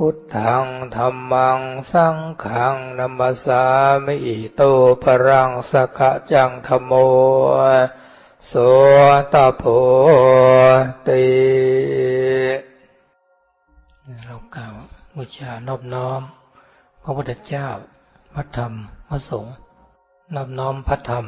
พุทธังธรรมังสังฆังนัมสามิโตปรังสกะจังธโมโสตโพติเรากล่าวบูชานอบน้อม พระพุทธเจ้า พระธรรม พระสงฆ์นอบน้อมพระธรรม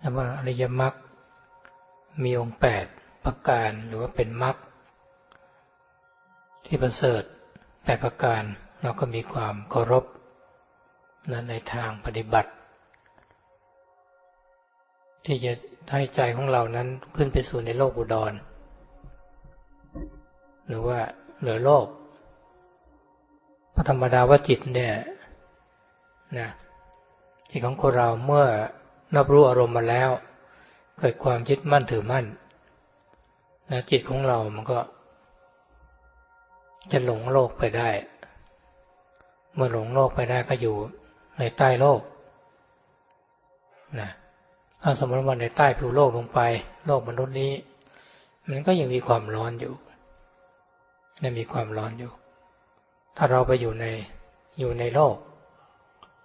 นะว่าอริยมรรคมีองค์แปดประการหรือว่าเป็นมรรค ที่ประเสริฐแปดประการเราก็มีความเคารพนะในทางปฏิบัติ ที่จะให้ใจของเรานั้นขึ้นไปสู่ในโลกอุดร หรือว่าเหลือโลกพระธรรมดาว่าจิตเนี่ยนะจิตของคนเราเมื่อรับรู้อารมณ์มาแล้ว เกิดความยึดมั่นถือมั่นนะจิตของเรามันก็ จะหลงโลกไปได้ เมื่อหลงโลกไปได้ก็อยู่ในใต้โลกนะถ้าสมมติว่าในใต้ผิวโลกลงไป โลกมนุษย์นี้ มันก็ยังมีความร้อนอยู่ยังมีความร้อนอยู่ ถ้าเราไปอยู่ในอยู่ในโลก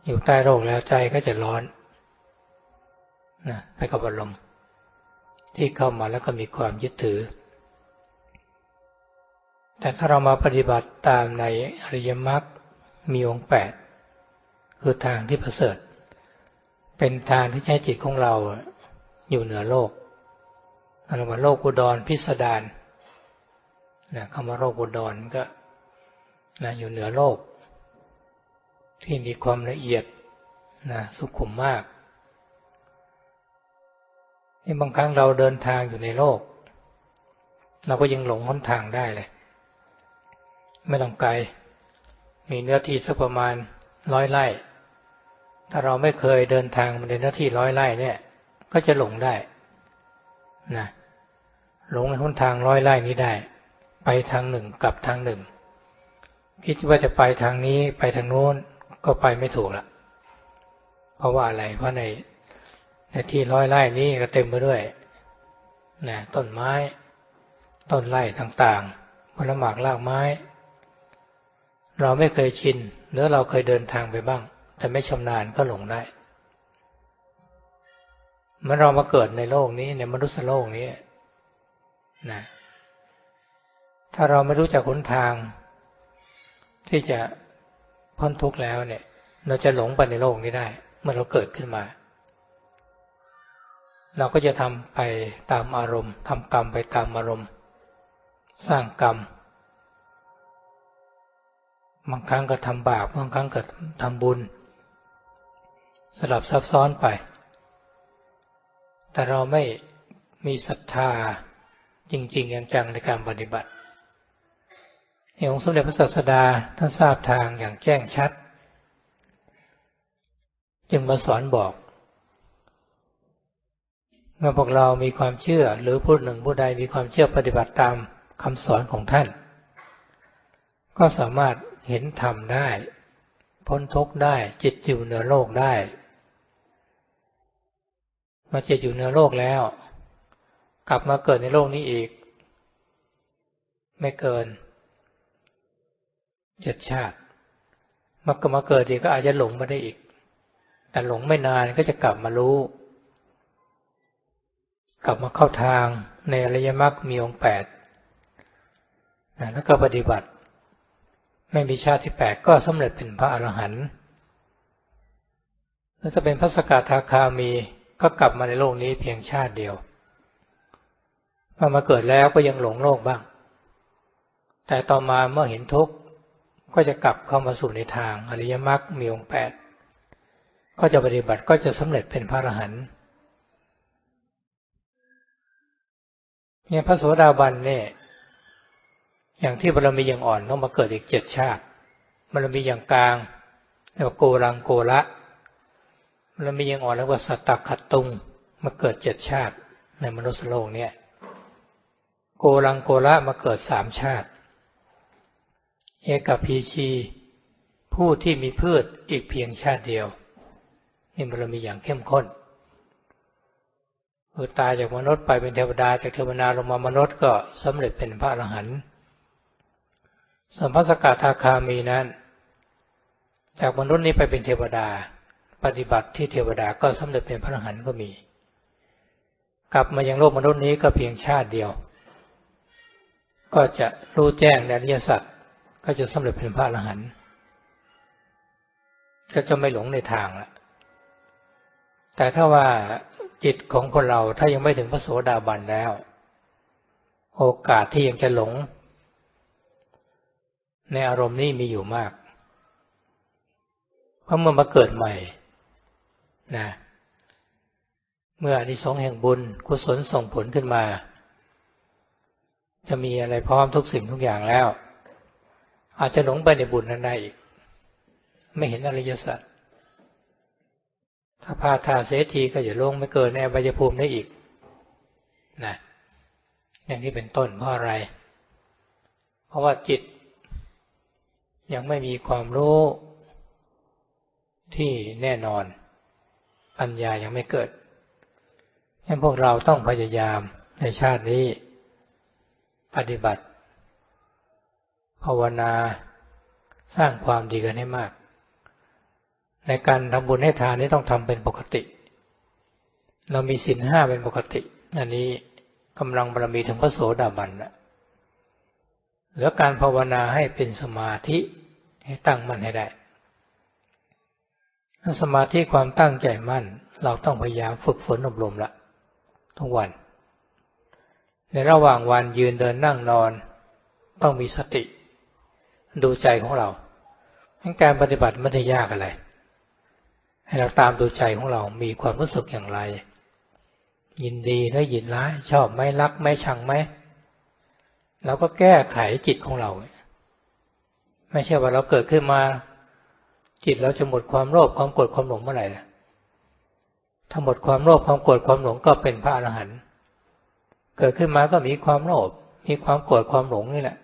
อยู่ใต้โลกแล้วใจก็จะร้อนนะไปกับอารมณ์ที่เข้ามาแล้วก็มีความยึดถือ แต่ถ้าเรามาปฏิบัติตามในอริยมรรคมีองค์แปดคือทางที่ประเสริฐ เป็นทางที่ให้จิตของเราอยู่เหนือโลกเรามาโลกอุดรพิสดารนะคำว่าโลกอุดรก็นะอยู่เหนือโลก ที่มีความละเอียดนะสุขุมมากนี่บางครั้งเราเดินทางอยู่ในโลก เราก็ยังหลงหนทางได้เลย ไม่ต้องไกล มีเนื้อที่สักประมาณร้อยไร่ ถ้าเราไม่เคยเดินทางมาในเนื้อที่ร้อยไร่เนี่ย ก็จะหลงได้นะหลงในหนทางร้อยไร่นี้ได้ ไปทางหนึ่งกลับทางหนึ่ง คิดว่าจะไปทางนี้ไปทางโน้นก็ไปไม่ถูกละเพราะว่าอะไรเพราะในในที่ร้อยไร่นี้ก็เต็มไปด้วยนะต้นไม้ ต้นไร่ต่างๆผลหมากรากไม้ เราไม่เคยชินหรือเราเคยเดินทางไปบ้าง แต่ไม่ชำนาญก็หลงได้เมื่อเรามาเกิดในโลกนี้ในมนุษย์โลกนี้นะถ้าเราไม่รู้จักหนทาง ที่จะพ้นทุกข์แล้วเนี่ย เราจะหลงไปในโลกนี้ได้ เมื่อเราเกิดขึ้นมา เราก็จะทำไปตามอารมณ์ทำกรรมไปตามอารมณ์ สร้างกรรม บางครั้งก็ทำบาปบางครั้งก็ทำบุญ สลับซับซ้อนไป แต่เราไม่มีศรัทธาจริง ๆ อย่างจังในการปฏิบัติในองค์สมเด็จพระศาสดาท่านทราบทางอย่างแจ้งชัด จึงมาสอนบอก เมื่อพวกเรามีความเชื่อหรือผู้หนึ่งผู้ใดมีความเชื่อปฏิบัติตามคำสอนของท่าน ก็สามารถ เห็นธรรมได้ พ้นทุกข์ได้ จิตอยู่เหนือโลกได้มาจิตอยู่เหนือโลกแล้ว กลับมาเกิดในโลกนี้อีก ไม่เกินเจ็ดชาติมาก็มาเกิดอีกก็อาจจะหลงมาได้อีก แต่หลงไม่นานก็จะกลับมารู้ กลับมาเข้าทางในอริยมรรคมีองค์แปดแล้วก็ปฏิบัติ ไม่มีชาติที่แปดก็สำเร็จเป็นพระอรหันต์แล้วถ้าเป็นพระสกทาคามีก็กลับมาในโลกนี้เพียงชาติเดียวพอมาเกิดแล้วก็ยังหลงโลกบ้าง แต่ต่อมาเมื่อเห็นทุกข์ก็จะกลับเข้ามาสู่ในทางอริยมรรคมีองค์แปดก็จะปฏิบัติก็จะสำเร็จเป็นพระอรหันต์เนี่ยพระโสดาบันเนี่ย อย่างที่บารมีอย่างอ่อนต้องมาเกิดอีกเจ็ดชาติบารมีอย่างกลางเรียกว่าโกรังโกละแล้วมียังอ่อนแล้วว่าสตตักขัดตุงมาเกิดเจ็ดชาติในมนุษย์โลกเนี่ย โกลังโกละมาเกิดสามชาติ เอกพีชีผู้ที่มีพืชอีกเพียงชาติเดียว นี่บารมีอย่างเข้มข้นคือตายจากมนุษย์ไปเป็นเทวดาจากเทวดาลงมามนุษย์ก็สำเร็จเป็นพระอรหันต์ สัมภสกทาคามีนั้น จากมนุษย์นี้ไปเป็นเทวดา ปฏิบัติที่เทวดาก็สำเร็จเป็นพระอรหันต์ก็มี กลับมายังโลกมนุษย์นี้ก็เพียงชาติเดียว ก็จะรู้แจ้งในอริยสัจก็จะสำเร็จเป็นพระอรหันต์ก็จะไม่หลงในทางละแต่ถ้าว่าจิตของคนเราถ้ายังไม่ถึงพระโสดาบันแล้ว โอกาสที่ยังจะหลง ในอารมณ์นี้มีอยู่มาก เพราะเมื่อมาเกิดใหม่นะเมื่ออนิสงส์แห่งบุญกุศลส่งผลขึ้นมา จะมีอะไรพร้อมทุกสิ่งทุกอย่างแล้ว อาจจะหลงไปในบุญนั้นได้อีก ไม่เห็นอริยสัจถ้าพาทาเสทีก็อย่าลงไม่เกินในอบายภูมิได้อีกนะอย่างนี้เป็นต้นเพราะอะไร เพราะว่าจิต ยังไม่มีความรู้ที่แน่นอน ปัญญายังไม่เกิดฉะนั้นพวกเราต้องพยายามในชาตินี้ ปฏิบัติ ภาวนาสร้างความดีกันให้มาก ในการทำบุญให้ทานนี้ต้องทำเป็นปกติ เรามีศีลห้าเป็นปกติ อันนี้กำลังบารมีถึงพระโสดาบันและเหลือการภาวนาให้เป็นสมาธิให้ตั้งมั่นให้ได้สมาธิความตั้งใจมั่น เราต้องพยายามฝึกฝนอบรมละทุกวัน ในระหว่างวันยืนเดินนั่งนอน ต้องมีสติ ดูใจของเราการปฏิบัติไม่ได้ยากอะไร ให้เราตามดูใจของเรา มีความรู้สึกอย่างไร ยินดีหรือยินร้าย ชอบไหมรักไหมชังไหม เราก็แก้ไขจิตของเรา ไม่ใช่ว่าเราเกิดขึ้นมา จิตเราจะหมดความโลภความโกรธความหลงเมื่อไหร่ล่ะถ้าหมดความโลภความโกรธความหลงก็เป็นพระอรหันต์เกิดขึ้นมาก็มีความโลภมีความโกรธความหลงนี่แหละ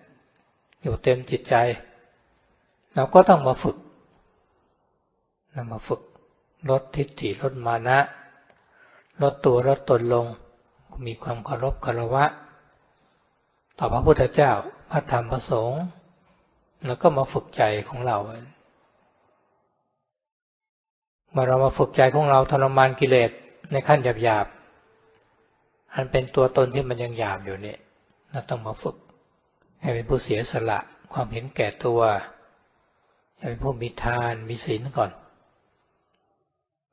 อยู่เต็มจิตใจ เราก็ต้องมาฝึกนำมาฝึกลดทิฏฐิลดมานะลดตัวลดตนลง มีความเคารพคารวะ ต่อพระพุทธเจ้าพระธรรมพระสงฆ์แล้วก็มาฝึกใจของเราเมื่อเรามาฝึกใจของเราทรมานกิเลสในขั้นหยาบๆอันเป็นตัวตนที่มันยังหยาบอยู่นี่เราต้องมาฝึก ให้เป็นผู้เสียสละความเห็นแก่ตัวให้เป็นผู้มีทานมีศีลก่อน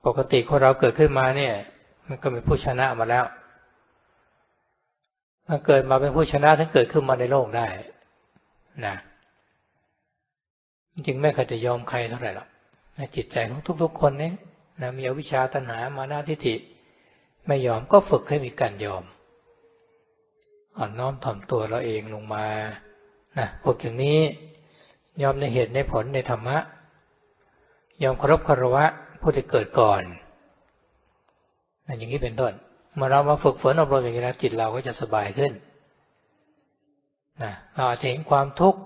ปกติคนเราเกิดขึ้นมาเนี่ย มันก็เป็นผู้ชนะมาแล้ว มันเกิดมาเป็นผู้ชนะทั้งเกิดขึ้นมาในโลกได้นะจริงไม่เคยจะยอมใครเท่าไหร่หรอกในจิตใจของทุก ๆ คนนี่นะมีอวิชชาตัณหามานาทิฏฐิ ไม่ยอมก็ฝึกให้มีการยอมอ่อนน้อมถ่อมตัวเราเองลงมานะพวกอย่างนี้ยอมในเหตุในผลในธรรมะ ยอมเคารพคารวะผู้ที่เกิดก่อนนั่นอย่างนี้เป็นต้น เมื่อเรามาฝึกฝนอบรมอย่างนี้แล้วจิตเราก็จะสบายขึ้นนะเราอาจจะเห็นความทุกข์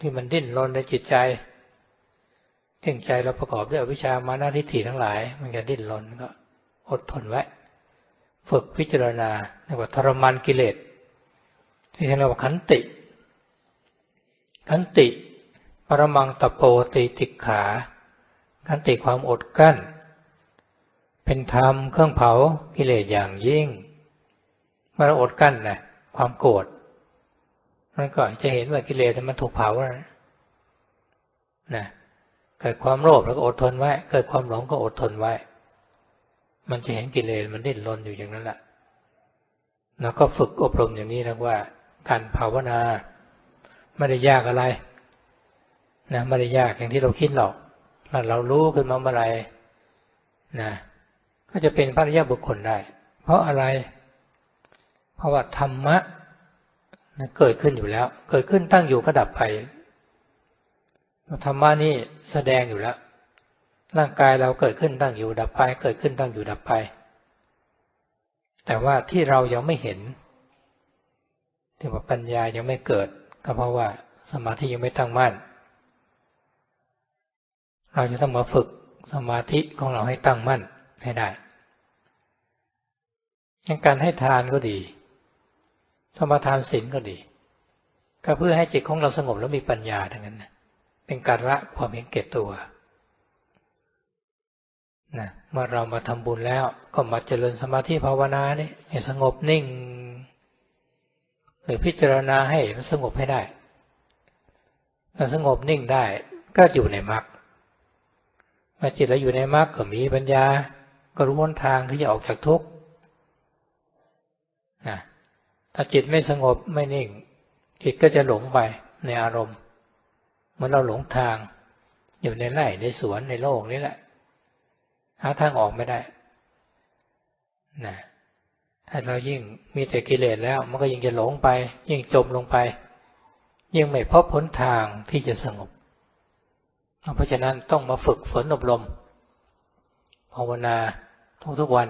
ที่มันดิ้นรนในจิตใจเท่งใจเราประกอบด้วยวิชามานาทิฏฐิทั้งหลาย มันจะดิ้นรนก็ อดทนไว้ฝึกพิจารณาเรียกว่าทรมานกิเลสที่เรียกว่าขันติ ขันติ ปรมังตโปติติขาขันติความอดกั้น เป็นธรรมเครื่องเผากิเลสอย่างยิ่งเมื่อเราอดกั้นนะความโกรธมันก็จะเห็นว่ากิเลสมันถูกเผาแล้วนะเกิดความโลภแล้วก็อดทนไว้ เกิดความหลงก็อดทนไว้ มันจะเห็นกิเลสมันดิ้นรนอยู่อย่างนั้นแหละแล้วก็ฝึกอบรมอย่างนี้นะว่า การภาวนาไม่ได้ยากอะไร นะไม่ได้ยากอย่างที่เราคิดหรอกถ้าเรารู้ขึ้นมาเมื่อไหร่นะ ก็จะเป็นพระริยบุคคลได้ เพราะอะไร เพราะว่าธรรมะนะเกิดขึ้นอยู่แล้ว เกิดขึ้นตั้งอยู่ก็ดับไปธรรมะนี่แสดงอยู่แล้ว ร่างกายเราเกิดขึ้นตั้งอยู่ดับไป เกิดขึ้นตั้งอยู่ดับไป แต่ว่าที่เรายังไม่เห็นที่ว่าปัญญายังไม่เกิด ก็เพราะว่าสมาธิยังไม่ตั้งมั่น เราจะต้องมาฝึกสมาธิของเราให้ตั้งมั่น ให้ได้ยังการให้ทานก็ดี สมาทานศีลก็ดี ก็เพื่อให้จิตของเราสงบแล้วมีปัญญาทั้งนั้น เป็นการละความเห็นเกตตัวนะเมื่อเรามาทำบุญแล้วก็มาเจริญสมาธิภาวนานี่ให้สงบนิ่ง หรือพิจารณาให้มันสงบให้ได้ถ้าสงบนิ่งได้ก็อยู่ในมรรคเมื่อจิตเราอยู่ในมรรคก็มีปัญญา ก็รู้หนทางที่จะออกจากทุกข์นะถ้าจิตไม่สงบไม่นิ่ง จิตก็จะหลงไปในอารมณ์เหมือนเราหลงทาง อยู่ในไร่ในสวนในโลกนี้แหละหาทางออกไม่ได้นะถ้าเรายิ่งมีแต่กิเลสแล้ว มันก็ยิ่งจะหลงไป ยิ่งจมลงไป ยิ่งไม่พบผลทางที่จะสงบ เพราะฉะนั้นต้องมาฝึกฝนอบรมภาวนา ทุกๆวัน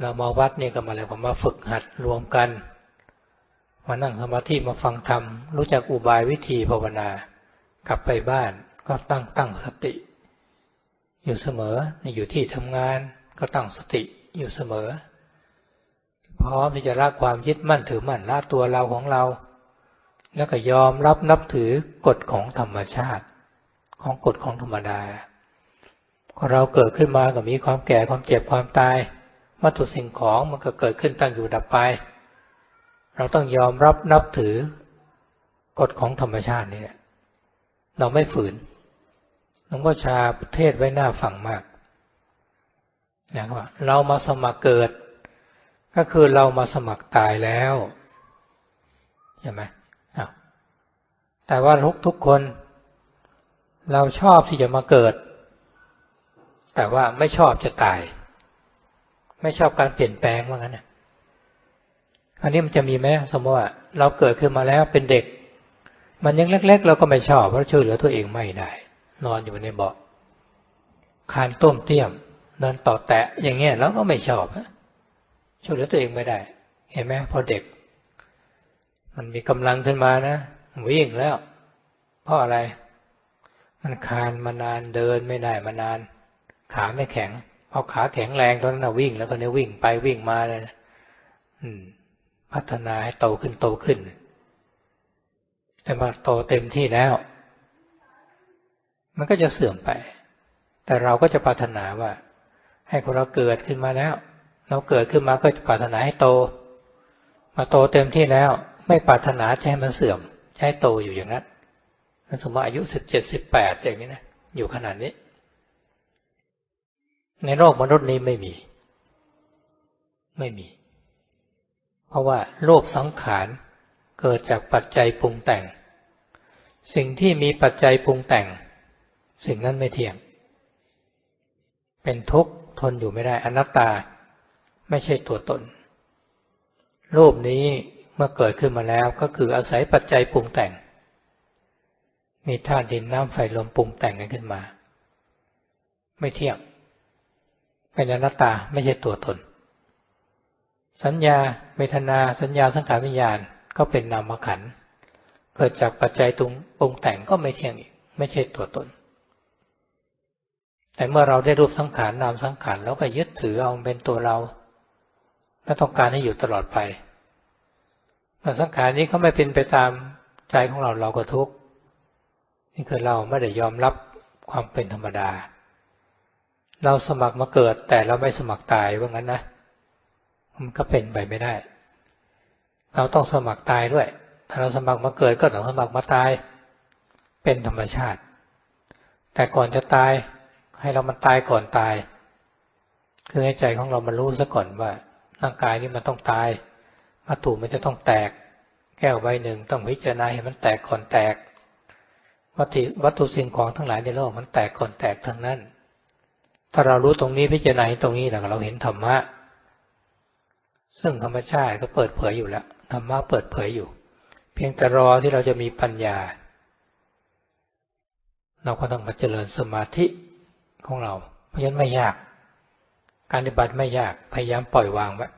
เรามาวัดนี่ก็มาเลยผมมาฝึกหัดรวมกันมานั่งสมาธิมาฟังธรรมรู้จักอุบายวิธีภาวนากลับไปบ้านก็ตั้งตั้งสติ อยู่เสมออยู่ที่ทำงานก็ตั้งสติอยู่เสมอ พร้อมที่จะละความยึดมั่นถือมั่นละตัวเราของเรา แล้วก็ยอมรับนับถือกฎของธรรมชาติ ของกฎของธรรมดา เราเกิดขึ้นมาก็มีความแก่ความเจ็บความตาย วัตถุสิ่งของมันก็เกิดขึ้นตั้งอยู่ดับไป เราต้องยอมรับนับถือกฎของธรรมชาตินี่เราไม่ฝืนหลวงพ่อชาประเทศไว้หน้าฟังมากนะว่าเรามาสมัครเกิด ก็คือเรามาสมัครตายแล้วใช่ไหมแต่ว่าทุกทุกคน เราชอบที่จะมาเกิด แต่ว่าไม่ชอบจะตาย ไม่ชอบการเปลี่ยนแปลงว่างั้นนะอันนี้มันจะมีไหมสมมติว่าเราเกิดขึ้นมาแล้วเป็นเด็ก มันยังเล็ก ๆ เราก็ไม่ชอบเพราะช่วยเหลือตัวเองไม่ได้ นอนอยู่ในเบาะคานต้มเตี้ยมเดินต่อแตะอย่างเงี้ยแล้วก็ไม่ชอบช่วยเหลือตัวเองไม่ได้ เห็นไหมพอเด็ก มันมีกำลังขึ้นมานะวิ่งแล้วเพราะอะไร มันคานมานานเดินไม่ได้มานาน ขาไม่แข็งพอขาแข็งแรงตอนนั้นวิ่ง แล้วก็เนี่ยวิ่งไปวิ่งมาเลยพัฒนาให้โตขึ้นโตขึ้น แต่มาโตเต็มที่แล้ว มันก็จะเสื่อมไป แต่เราก็จะปรารถนาว่า ให้คนเราเกิดขึ้นมาแล้ว เราเกิดขึ้นมาก็จะปรารถนาให้โต มาโตเต็มที่แล้ว ไม่ปรารถนาจะให้มันเสื่อมใช้โตอยู่อย่างนั้นสมมติอายุสิบเจ็ดสิบแปดอย่างนี้นะอยู่ขนาดนี้ ในโลกมนุษย์นี้ไม่มี ไม่มี เพราะว่าโลกสังขารเกิดจากปัจจัยปรุงแต่ง สิ่งที่มีปัจจัยปรุงแต่ง สิ่งนั้นไม่เที่ยง เป็นทุกข์ทนอยู่ไม่ได้อนัตตา ไม่ใช่ตัวตน รูปนี้เมื่อเกิดขึ้นมาแล้วก็คืออาศัยปัจจัยปรุงแต่ง มีธาตุดินน้ำไฟลมปรุงแต่งกันขึ้นมา ไม่เที่ยง เป็นอนัตตาไม่ใช่ตัวตน สัญญาเวทนาสัญญาสังขารวิญญาณก็เป็นนามขันเกิดจากปัจจัยตรงปรุงแต่งก็ไม่เที่ยงอีก ไม่ใช่ตัวตน แต่เมื่อเราได้รูปสังขารนามสังขารแล้วก็ยึดถือเอาเป็นตัวเรา และต้องการให้อยู่ตลอดไปแต่สังขารนี้เขาไม่เป็นไปตามใจของเราเราก็ทุกข์นี่คือเราไม่ได้ยอมรับความเป็นธรรมดา เราสมัครมาเกิด แต่เราไม่สมัครตายว่างั้นนะมันก็เป็นไปไม่ได้ เราต้องสมัครตายด้วย ถ้าเราสมัครมาเกิดก็ต้องสมัครมาตาย เป็นธรรมชาติ แต่ก่อนจะตายให้เรามันตายก่อนตาย คือให้ใจของเรามันรู้ซะก่อนว่าร่างกายนี้มันต้องตายวัตถุมันจะต้องแตก แก้วใบหนึ่งต้องพิจารณาให้มันแตกก่อนแตก วัตถุวัตถุสิ่งของทั้งหลายในโลกมันแตกก่อนแตกทั้งนั้น ถ้าเรารู้ตรงนี้พิจารณาตรงนี้แล้วเราเห็นธรรมะ ซึ่งธรรมชาติก็เปิดเผยอยู่แล้วธรรมะเปิดเผยอยู่ เพียงแต่รอที่เราจะมีปัญญา เราก็ต้องมาเจริญสมาธิของเรา เพราะฉะนั้นไม่ยาก การปฏิบัติไม่ยากพยายามปล่อยวางไว้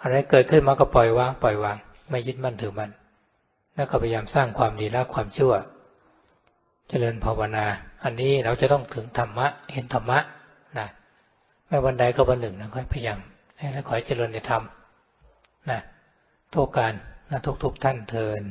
อะไรเกิดขึ้นมาก็ปล่อยวาง ปล่อยวาง ไม่ยึดมั่นถือมั่นแล้วก็พยายามสร้างความดีละความชั่ว เจริญภาวนา อันนี้เราจะต้องถึงธรรมะ เห็นธรรมะนะไม่วันใดก็วันหนึ่งนะค่อยพยายามแล้วขอให้เจริญในธรรมนะทุกการนะทุกทุกท่านเทิน